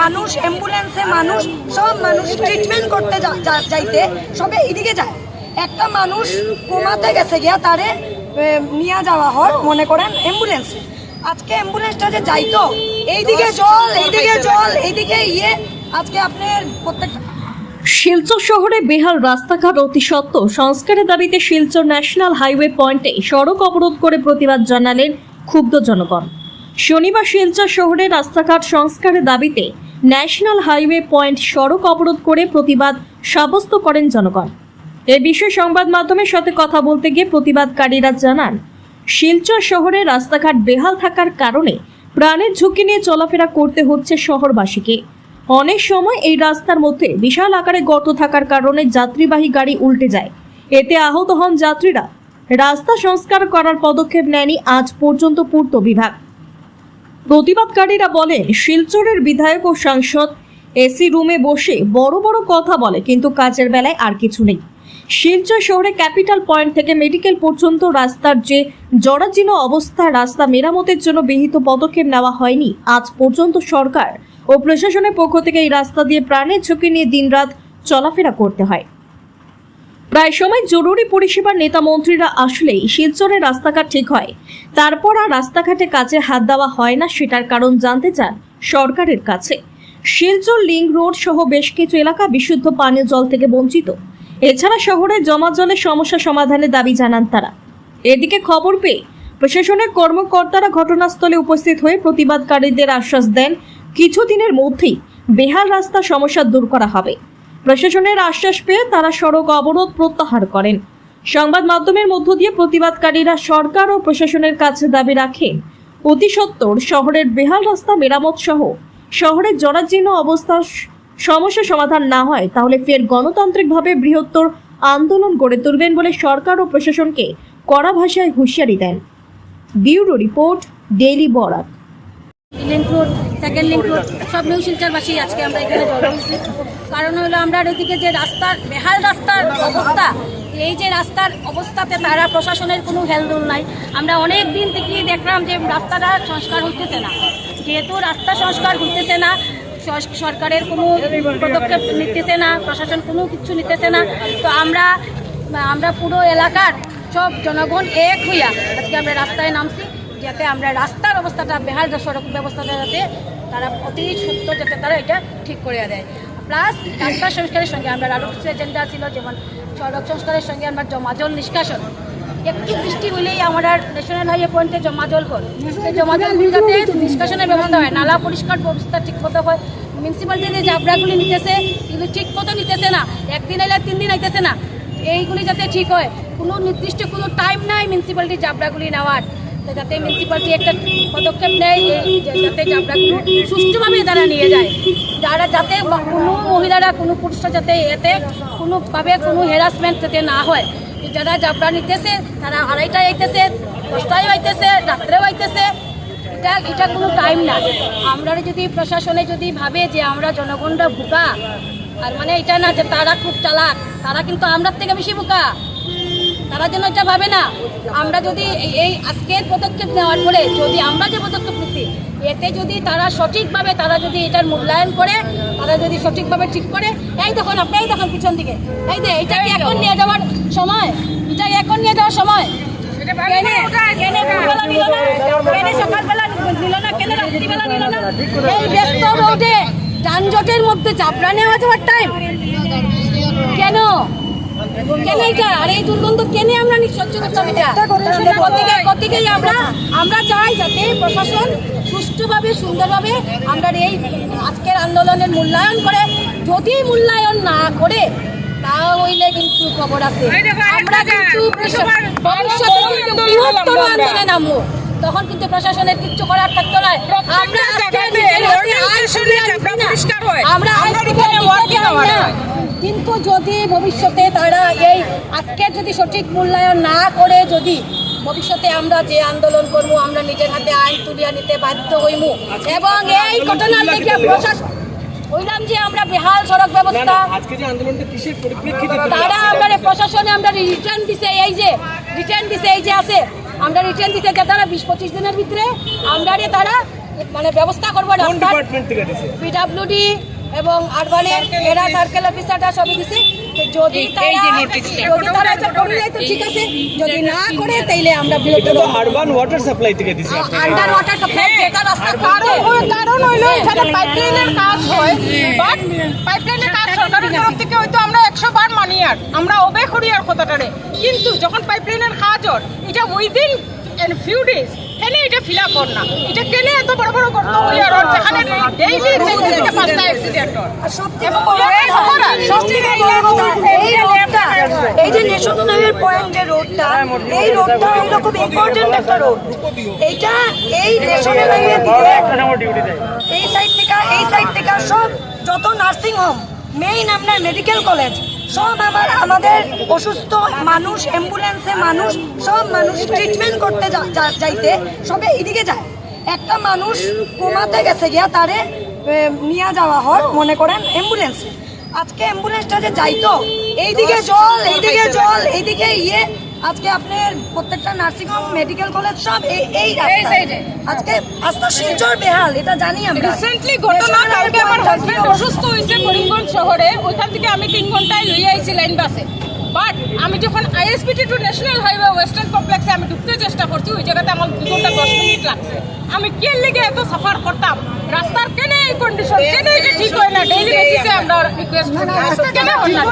মানুষ অ্যাম্বুলেন্সে মানুষ, সব মানুষ ট্রিটমেন্ট করতে যাইতে সবে এদিকে যায়। একটা মানুষ কোমাতে গেছে গিয়া তারে নিয়ে যাওয়া হয়, মনে করেন অ্যাম্বুলেন্সে আজকে অ্যাম্বুলেন্সটা যে যাইতো, এইদিকে জল এইদিকে জল, এইদিকে ইয়ে আজকে আপনার প্রত্যেকটা শিলচর শহরে বেহাল রাস্তাঘাট অতি সত্ত্বেও সংস্কারের দাবিতে শিলচর ন্যাশনাল হাইওয়ে পয়েন্টে সড়ক অবরোধ করে প্রতিবাদ জানালেন ক্ষুব্ধ জনগণ। শনিবার শিলচর শহরে রাস্তাঘাট সংস্কারের দাবিতে ন্যাশনাল হাইওয়ে পয়েন্ট সড়ক অবরোধ করে প্রতিবাদ সাব্যস্ত করেন জনগণ। এ বিষয়ে সংবাদ মাধ্যমের সাথে কথা বলতে গিয়ে প্রতিবাদকারীরা জানান, শিলচর শহরে রাস্তাঘাট বেহাল থাকার কারণে প্রাণের ঝুঁকি নিয়ে চলাফেরা করতে হচ্ছে শহরবাসীকে। অনেক সময় এই রাস্তার মধ্যে বিশাল আকারে গর্ত থাকার কারণে যাত্রীবাহী গাড়ি উল্টে যায়। এতে আহত হন যাত্রীরা। রাস্তা সংস্কার করার পদক্ষেপ নেয়নি আজ পর্যন্ত পূর্ত বিভাগ। প্রতিবাদকারীরা বলেন, শিলচরের বিধায়ক ও সাংসদ এসি রুমে বসে বড় বড় কথা বলে, কিন্তু কাজের বেলায় আর কিছু নেই। শিলচর শহরে ক্যাপিটাল পয়েন্ট থেকে মেডিকেল পর্যন্ত রাস্তার যে জরাজীর্ণ অবস্থা, রাস্তা মেরামতের জন্য বিহিত পদক্ষেপ নেওয়া হয়নি। আজ পর্যন্ত সরকার ও প্রশাসনের পক্ষ থেকে এই রাস্তা দিয়ে প্রাণের ঝুঁকি নিয়ে দিনরাত চলাফেরা করতে হয়। প্রায় সময় জরুরি পরিষেবার নেতা মন্ত্রীরা আসলেই শিলচরের রাস্তাঘাট ঠিক হয়। তারপর আর রাস্তাঘাটে কাজে হাত দেওয়া হয় না সেটার কারণ জানতে চান সরকারের কাছে। শিলচর লিঙ্ক রোড সহ বেশ কিছু এলাকা বিশুদ্ধ পানীয় জল থেকে বঞ্চিত। এছাড়া শহরে জমা জলের সমস্যা সমাধানের দাবি জানান তারা। এদিকে খবর পেয়ে প্রশাসনের কর্মকর্তারা ঘটনাস্থলে উপস্থিত হয়ে প্রতিবাদকারীদের আশ্বাস দেন, কিছুদিনের মধ্যেই বেহাল রাস্তা সমস্যা দূর করা হবে। প্রশাসনের আশ্বাস পেয়ে তারা সড়ক অবরোধ প্রত্যাহার করেন। সংবাদ মাধ্যমের মধ্য দিয়ে প্রতিবাদকারীরা সরকার ও প্রশাসনের কাছে দাবি রাখেন অতি সত্বর শহরের বেহাল রাস্তা মেরামত সহ শহরের জরাজীর্ণ অবস্থার স- সমস্যা সমাধান না হয়, তাহলে ফের গণতান্ত্রিকভাবে বৃহত্তর আন্দোলন গড়ে তুলবেন বলে সরকার ও প্রশাসনকে কড়া ভাষায় হুঁশিয়ারি দেন। Bureau report, daily Barak. Second link road সব নিউ শিলচরবাসী আজকে আমরা এখানে জড়ো কারণ হলো আমরা ওইদিকে যে রাস্তার, বেহাল রাস্তার অবস্থা, এই যে রাস্তার অবস্থাতে তারা প্রশাসনের কোনো হেলদোল নাই। আমরা অনেক দিন থেকেই দেখলাম যে রাস্তাটা সংস্কার হইতেছে না। যেহেতু রাস্তা সংস্কার হইতেছে না সরকারের কোনো পদক্ষেপ নিতেছে না, প্রশাসন কোনো কিছু নিতেছে না। তো আমরা আমরা পুরো এলাকার সব জনগণ এক হইয়া আজকে আমরা রাস্তায় নামছি। যাতে আমরা রাস্তার অবস্থাটা, বেহাল সড়ক ব্যবস্থাটা যাতে তারা অতি সত্য যাতে তারা এটা ঠিক করে দেয়। প্লাস রাস্তা সংস্কারের সঙ্গে আমরা আরও কিছু এজেন্ডা ছিল, যেমন সড়ক সংস্কারের সঙ্গে আমরা জমাজল নিষ্কাশন। একটু বৃষ্টি হলেই আমরা ন্যাশনাল হাইওয়ে পয়েন্টে জমাজল হয়। সেই জমাজল যাতে নিষ্কাশনের ব্যবস্থা হয়। নালা পরিষ্কার ব্যবস্থা ঠিক মতো হয়। মিউনিসিপ্যালিটি যে জাবড়াগুলি নিতেছে কিন্তু ঠিক মতো নিতেছে না। একদিন আইলে তিন দিন আইতেছে না। এইগুলি যাতে ঠিক হয়। কোনো নির্দিষ্ট কোনো টাইম নাই মিউনিসিপ্যালিটি জাবড়াগুলি নেওয়ার। যাতে মিউনিসিপ্যালিটি একটা পদক্ষেপ নেয় যাতে সুষ্ঠুভাবে তারা নিয়ে যায়। যারা যাতে কোনো মহিলারা, কোনো পুরুষরা যাতে এতে কোনোভাবে কোনো হ্যারাসমেন্ট যাতে না হয়। যারা জাবড়া নিতেছে, তারা আড়াইটায় আইতেছে, দশটায় আইতেছে, রাত্রেও আইতেছে। এটা এটা কোনো টাইম না। আমরা যদি প্রশাসনে যদি ভাবে যে আমরা জনগণরা বোকা আর মানে এটা না যে তারা খুব চালাক, তারা কিন্তু আমরার থেকে বেশি বোকা তারা যেন এটা ভাবে না আমরা যদি এই- আজকের পদক্ষেপ নেওয়ার পরে যদি আমরা যে পদক্ষেপ নিচ্ছি এতে যদি তারা সঠিকভাবে তারা যদি এটার মূল্যায়ন করে তারা যদি সঠিকভাবে ঠিক করে এই দেখুন আপনি এই দেখুন পিছন দিকে এই যে এটা কি এখন নিয়ে যাওয়ার সময়? এটা এখন নিয়ে যাওয়ার সময়? কেনে কেনে ভোরবেলা নিল না? কেনে সকালবেলা নিল না? কেনে রাত্রিবেলা নিল না? এই ব্যস্ত রোডে যানজটের মধ্যে চাপড়া নেওয়া যাওয়ার টাইম কেন? কেন এটা? আর এই দুর্গন্ধ কেনে আমরা নি- সহ্য করতে হবে? আমরা আমরা চাই যাতে প্রশাসন সুষ্ঠুভাবে সুন্দরভাবে আমরা এই আজকের আন্দোলনের মূল্যায়ন করে। যদি মূল্যায়ন না করে তা হইলে কিন্তু খবর আছে। আমরা কিন্তু ভবিষ্যতে কিন্তু বৃহত্তর আন্দোলনে নামবো। তখন কিন্তু প্রশাসনের কিচ্ছু করার থাকতো না। আমরা। আমরা কিন্তু যদি ভবিষ্যতে তারা এই আজকে যদি সঠিক মূল্যায়ন না করে যদি ভবিষ্যতে আমরা যে আন্দোলন করব আমরা নিজের হাতে আইন তুলিয়া নিতে বাধ্য হইব এবং এই ঘটনার থেকে প্রশাসন যে আমরা বেহাল সড়ক ব্যবস্থা। আজকে যে আন্দোলনটা কিসের পরিপ্রেক্ষিতে তারা আমরা প্রশাসনে আমরা রিটার্ন দিছে এই যে রিটার্ন দিছে এই যে আছে আমরা রিটার্ন দিতে যে তারা বিশ পঁচিশ দিনের ভিতরে আমরা তারা মানে ব্যবস্থা করব পিডাব্লিউডি এবং আরবানের এরা সার্কেল অফিসারটা সবই দিছে। যদি তারা যদি তারা এটা করে দেয় তো ঠিক আছে। যদি না করে তাইলে আমরা এটা তো আরবান ওয়াটার সাপ্লাই থেকে দিছে আন্ডার ওয়াটার সাপ্লাই যেটা রাস্তা কারণ কারণ হইল এখানে পাইপলাইনের কাজ হয় বাট পাইপলাইনের কাজ সরকারের তরফ থেকে হয়তো আমরা একশো বার মানি আর। আমরা ওবে করি আর কথাটারে। কিন্তু যখন পাইপলাইনের কাজ হয় এটা উইদিন ফিউ ডেজ কেনে এটা ফিল আপ কর না। এটা কেনে এত বড় বড় যেখানে ডেইলি থেকে পাঁচটা অ্যাক্সিডেন্ট হয়। বড় এই যে নেশনালের পয়েন্ট যে রোডটা এই রোডটা হলো খুব ইম্পর্টেন্ট একটা রোড এইটা এই এই সাইড থেকে এই সাইড থেকে সব যত নার্সিং হোম মেইন আপনার মেডিকেল কলেজ সব আবার আমাদের অসুস্থ মানুষ অ্যাম্বুলেন্সে মানুষ, সব মানুষ ট্রিটমেন্ট করতে যাইতে সবে এদিকে যায়। একটা মানুষ কোমাতে গেছে গিয়া তারে নিয়ে যাওয়া হয়, মনে করেন অ্যাম্বুলেন্সে আজকে অ্যাম্বুলেন্সটা যে যাইতো, এইদিকে জল এইদিকে জল, এইদিকে ইয়ে আজকে আপনার প্রত্যেকটা নার্সিং হোম মেডিকেল কলেজ সব এই এই রাস্তায়। আজকে আস্তে শিলচর বেহাল এটা জানি আমরা। রিসেন্টলি ঘটনা কালকে আমার হাজবেন্ড অসুস্থ হয়েছে করিমগঞ্জ শহরে। ওইখান থেকে আমি তিন ঘন্টায় লইয়া আইছি লাইন বাসে। বাট আমি যখন ISBT to national highway western কমপ্লেক্সে আমি ঢুকতে চেষ্টা করছি ওই জায়গাতে আমার দু ঘণ্টা দশ মিনিট লাগছে। আমি কে লেগে এত সাফার করতাম? রাস্তার কেনে এই কন্ডিশন কেন এটা ঠিক হয় না? ডেইলি বেসিসে আমরা। রিকোয়েস্ট করি কেন হয় না?